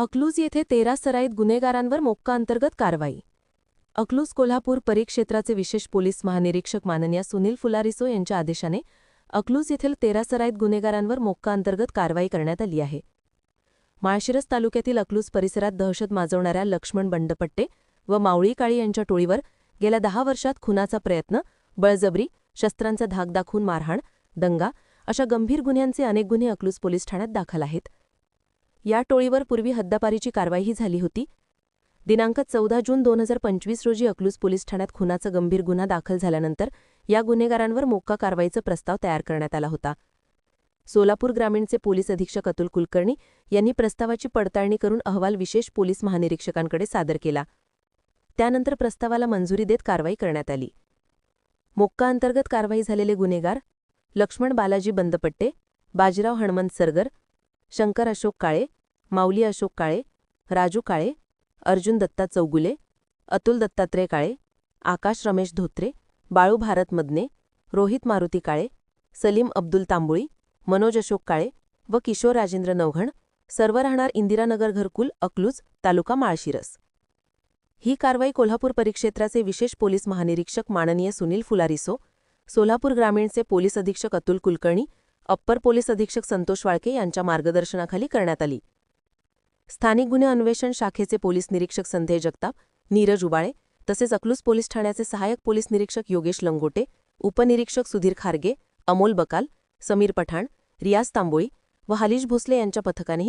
अकलूज येथे तेरा सराईत गुन्हेगारांवर मोक्का अंतर्गत कारवाई. अकलूज कोल्हापूर परिक्षेत्राचे विशेष पोलीस महानिरीक्षक माननीय सुनील फुलारिसो यांच्या आदेशाने अकलूज येथील तेरा सराईत गुन्हेगारांवर मोक्का अंतर्गत कारवाई करण्यात आली आहे. माळशिरस तालुक्यातील अकलूज परिसरात दहशत माजवणाऱ्या लक्ष्मण बंडपट्टे व मावळी काळी यांच्या टोळीवर गेल्या दहा वर्षात खुनाचा प्रयत्न बळजबरी शस्त्रांचा धाक दाखवून मारहाण दंगा अशा गंभीर गुन्ह्यांचे अनेक गुन्हे अकलूज पोलीस ठाण्यात दाखल आहेत. या टोळीवर पूर्वी हद्दपारीची कारवाईही झाली होती. दिनांक चौदा जून दोन हजार पंचवीस रोजी अकलूज पोलीस ठाण्यात खुनाचा गंभीर गुन्हा दाखल झाल्यानंतर या गुन्हेगारांवर मोक्का कारवाईचा प्रस्ताव तयार करण्यात आला होता. सोलापूर ग्रामीणचे पोलीस अधीक्षक अतुल कुलकर्णी यांनी प्रस्तावाची पडताळणी करून अहवाल विशेष पोलीस महानिरीक्षकांकडे सादर केला. त्यानंतर प्रस्तावाला मंजुरी देत कारवाई करण्यात आली. मोक्का अंतर्गत कारवाई झालेले गुन्हेगार लक्ष्मण बालाजी बंदपट्टे बाजीराव हणमंत सरगर शंकर अशोक काळे माऊली अशोक काळे राजू काळे अर्जुन दत्ता चौगुले अतुल दत्तात्रय काळे आकाश रमेश धोत्रे बाळू भारत मदने रोहित मारुती काळे सलीम अब्दुल तांबुळी मनोज अशोक काळे व किशोर राजेंद्र नवघण सर्व राहणार इंदिरानगर घरकुल अकलूज तालुका माळशिरस. ही कारवाई कोल्हापूर परिक्षेत्राचे विशेष पोलीस महानिरीक्षक माननीय सुनील फुलारिसो सोलापूर ग्रामीणचे पोलीस अधीक्षक अतुल कुलकर्णी अप्पर पोलीस अधीक्षक संतोष वाळके यांच्या मार्गदर्शनाखाली करण्यात आली. स्थानिक गुन्हे अन्वेषण शाखेचे पोलीस निरीक्षक संध्या जगताप नीरज उबाळे तसेच अकलूज पोलीस ठाण्याचे सहाय्यक पोलीस निरीक्षक योगेश लंगोटे उपनिरीक्षक सुधीर खारगे अमोल बकाल समीर पठाण रियाज तांबोळी व हालिश भोसले यांच्या पथकानेही